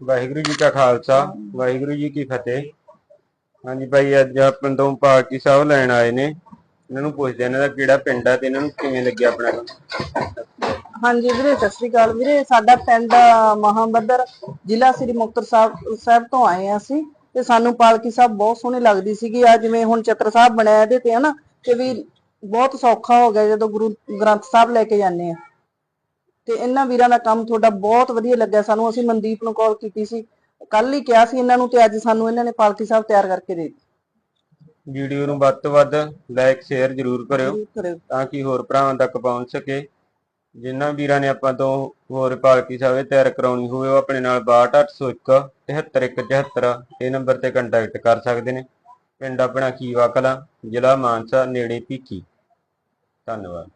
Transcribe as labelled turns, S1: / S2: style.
S1: ਵਾਹਿਗੁਰੂ ਜੀ ਕਾ ਖਾਲਸਾ, ਵਾਹਿਗੁਰੂ ਜੀ ਕੀ ਫਤਿਹ। ਹਾਂਜੀ ਭਾਈ, ਅੱਜ ਆਪਾਂ ਤੋਂ ਪਾਰਟੀ ਸਾਹਿਬ ਲੈਣ ਆਏ ਨੇ। ਇਹਨਾਂ ਨੂੰ ਪੁੱਛਦੇ ਇਹਨਾਂ ਦਾ ਕਿਹੜਾ ਪਿੰਡ ਆ ਤੇ ਇਹਨਾਂ ਨੂੰ ਕਿਵੇਂ ਲੱਗਿਆ ਆਪਣਾ?
S2: ਹਾਂਜੀ ਵੀਰੇ, ਸਤਿ ਸ੍ਰੀ ਅਕਾਲ ਵੀਰੇ। ਸਾਡਾ ਪਿੰਡ ਮਹਾਬੱਦਰ ਜ਼ਿਲ੍ਹਾ ਸ੍ਰੀ ਮੁਕਤਸਰ ਸਾਹਿਬ ਸਾਹਿਬ ਤੋਂ ਆਏ ਆ ਅਸੀਂ ਤੇ ਸਾਨੂੰ ਪਾਲਕੀ ਸਾਹਿਬ ਬਹੁਤ ਸੋਹਣੀ ਲੱਗਦੀ ਸੀਗੀ। ਆ ਜਿਵੇਂ ਹੁਣ ਚਤਰ ਸਾਹਿਬ ਬਣਿਆ ਇਹਦੇ ਤੇ ਹਨਾ ਕਿ ਵੀ ਬਹੁਤ ਸੌਖਾ ਹੋ ਗਿਆ ਜਦੋਂ ਗੁਰੂ ਗ੍ਰੰਥ ਸਾਹਿਬ ਲੈ ਕੇ ਜਾਂਦੇ ਆ ਤੇ ਇਹਨਾਂ ਵੀਰਾਂ ਦਾ ਕੰਮ ਤੁਹਾਡਾ ਬਹੁਤ ਵਧੀਆ ਲੱਗਿਆ। ਸਾਨੂੰ ਅਸੀਂ ਮਨਦੀਪ ਨੂੰ ਕਾਲ ਕੀਤੀ ਸੀ। ਕੱਲ ਹੀ ਕਿਹਾ ਸੀ ਇਹਨਾਂ ਨੂੰ ਤੇ ਅੱਜ ਸਾਨੂੰ ਇਹਨਾਂ ਨੇ ਪਾਲਕੀ ਸਾਹਿਬ ਤਿਆਰ ਕਰਕੇ ਦੇ ਦਿੱਤੀ।
S1: ਵੀਡੀਓ ਨੂੰ ਵੱਧ ਤੋਂ ਵੱਧ ਲਾਈਕ ਸ਼ੇਅਰ
S2: ਜ਼ਰੂਰ ਕਰਿਓ।
S1: ਤਾਂ ਕਿ ਹੋਰ ਭਰਾਵਾਂ ਤੱਕ ਪਹੁੰਚ ਸਕੇ। ਜਿਨ੍ਹਾਂ ਵੀਰਾਂ ਨੇ ਆਪਾਂ ਤੋਂ ਹੋਰ ਪਾਲਕੀ ਸਾਹਿਬ ਤਿਆਰ ਕਰਾਉਣੀ ਹੋਵੇ ਉਹ ਆਪਣੇ ਨਾਲ 62801 73174 ਇਹ ਨੰਬਰ ਤੇ ਕੰਟੈਕਟ ਕਰ ਸਕਦੇ ਨੇ। ਪਿੰਡ ਆਪਣਾ ਖੀਵਾ ਕਲਾਂ ਜ਼ਿਲ੍ਹਾ ਮਾਨਸਾ ਨੇੜੇ ਭੀਖੀ। ਧੰਨਵਾਦ।